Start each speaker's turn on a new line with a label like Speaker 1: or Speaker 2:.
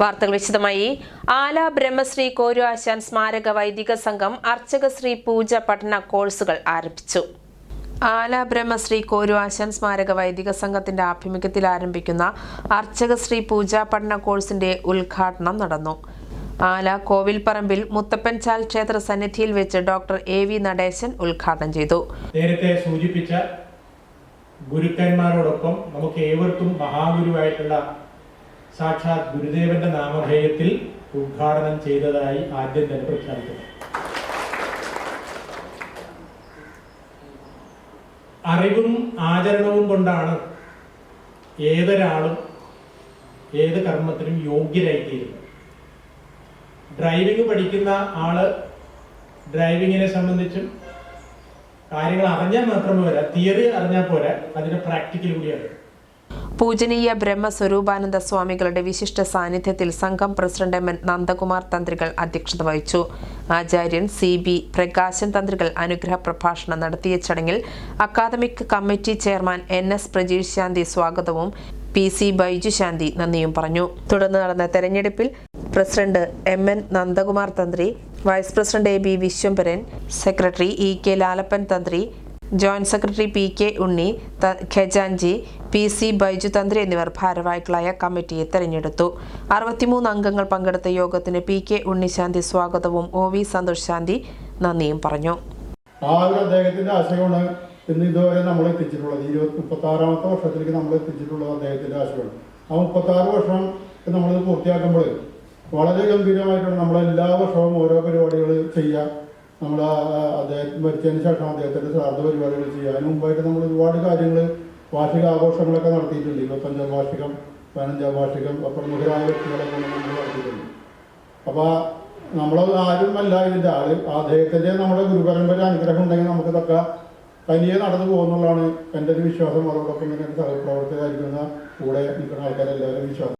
Speaker 1: വാർത്തകൾ വിശദമായി. ആല ബ്രഹ്മശ്രീ കോരുവാശാൻ സ്മാരക വൈദിക സംഘം അർച്ചകശ്രീ പൂജ പഠന കോഴ്സുകൾ ആരംഭിച്ചു. ആല ബ്രഹ്മശ്രീ കോരുവാശാൻ സ്മാരക വൈദിക സംഘത്തിന്റെ ആഭിമുഖ്യത്തിൽ ആരംഭിക്കുന്ന അർച്ചകശ്രീ പൂജ പഠന കോഴ്സിന്റെ ഉദ്ഘാടനം നടന്നു. ആല കോവിൽപ്പറമ്പിൽ മുത്തപ്പൻചാൽ ക്ഷേത്ര സന്നിധിയിൽ വെച്ച് ഡോക്ടർ എ വി നടേശൻ ഉദ്ഘാടനം ചെയ്തു.
Speaker 2: നേരത്തെ സൂചിപ്പിച്ച ഗുരുക്കന്മാരോടൊപ്പം നമുക്ക് ഏവർക്കും മഹാഗുരുവായിട്ടുള്ള സാക്ഷാത് ഗുരുദേവന്റെ നാമധേയത്തിൽ ഉദ്ഘാടനം ചെയ്തതായി ആദ്യം തന്നെ പ്രഖ്യാപിക്കുന്നു. അറിവും ആചരണവും കൊണ്ടാണ് ഏതൊരാളും ഏത് കർമ്മത്തിനും യോഗ്യരായിത്തീരുന്നത്. ഡ്രൈവിംഗ് പഠിക്കുന്ന ആൾ ഡ്രൈവിങ്ങിനെ സംബന്ധിച്ചും കാര്യങ്ങൾ അറിഞ്ഞാൽ മാത്രമേ പോരാ തിയറി അറിഞ്ഞാൽ പോരാ അതിന്റെ പ്രാക്ടിക്കൽ കൂടിയാണ്.
Speaker 1: പൂജനീയ ബ്രഹ്മസ്വരൂപാനന്ദ സ്വാമികളുടെ വിശിഷ്ട സാന്നിധ്യത്തിൽ സംഘം പ്രസിഡന്റ് എം എൻ നന്ദകുമാർ തന്ത്രികൾ അധ്യക്ഷത വഹിച്ചു. ആചാര്യൻ സി ബി പ്രകാശൻ തന്ത്രികൾ അനുഗ്രഹ പ്രഭാഷണം നടത്തിയ ചടങ്ങിൽ academic committee chairman N S Prajeesh Shanti സ്വാഗതവും പി സി ബൈജു ശാന്തി നന്ദിയും പറഞ്ഞു. തുടർന്ന് നടന്ന തെരഞ്ഞെടുപ്പിൽ president M N Nandakumar Thanthri vice president A B Viswambharan secretary E K Lalappan Thanthri joint secretary P K Unni ഖജാൻജി P C Baiju തന്ത്രി എന്നിവർ ഭാരവാഹികളായ കമ്മിറ്റിയെ തെരഞ്ഞെടുത്തു. അറുപത്തിമൂന്ന് അംഗങ്ങൾ പങ്കെടുത്ത യോഗത്തിന് പി കെ ഉണ്ണിശാന്തി സ്വാഗതവും ഒ വി സന്തോഷ് ശാന്തി നന്ദിയും പറഞ്ഞു.
Speaker 3: ആ അദ്ദേഹത്തിന്റെ ആശയമാണ് ഇന്ന് ഇതുവരെ നമ്മൾ എത്തിച്ചിട്ടുള്ളത്. ഇരുപത്തി മുപ്പത്തി ആറാമത്തെ വർഷത്തിലേക്ക് നമ്മൾ എത്തിച്ചിട്ടുള്ളത് അദ്ദേഹത്തിന്റെ ആശയമാണ്. ആ മുപ്പത്തി ആറ് വർഷം നമ്മളിത് പൂർത്തിയാക്കുമ്പോൾ വളരെ ഗംഭീരമായിട്ടാണ് നമ്മൾ എല്ലാ വർഷവും ഓരോ പരിപാടികൾ ചെയ്യുക. നമ്മൾ അദ്ദേഹം മരിച്ചതിന് ശേഷം അദ്ദേഹത്തിന്റെ ശ്രാദ്ധ പരിപാടികൾ ചെയ്യുക അതിന് മുമ്പായിട്ട് നമ്മൾ ഒരുപാട് കാര്യങ്ങൾ വാർഷിക ആഘോഷങ്ങളൊക്കെ നടത്തിയിട്ടുണ്ട്. ഇരുപത്തഞ്ചാം വാർഷികം പതിനഞ്ചാം വാർഷികം പ്രമുഖരായ വ്യക്തികളൊക്കെ നമ്മൾ നടത്തിയിട്ടുണ്ട്. അപ്പോൾ നമ്മൾ ആരും അല്ല ഇതിന്റെ ആൾ. അദ്ദേഹത്തിന്റെ നമ്മുടെ ഗുരുപരമ്പര അനുഗ്രഹം ഉണ്ടെങ്കിൽ നമുക്ക് ഇതൊക്കെ തനിയെ നടന്നു പോകുന്നുള്ളതാണ് എന്റെ ഒരു വിശ്വാസം. അതോടൊപ്പം ഇങ്ങനെ സഹപ്രവർത്തകരായിരിക്കുന്ന കൂടെ നിൽക്കുന്ന ആൾക്കാരെല്ലാവരും വിശ്വാസം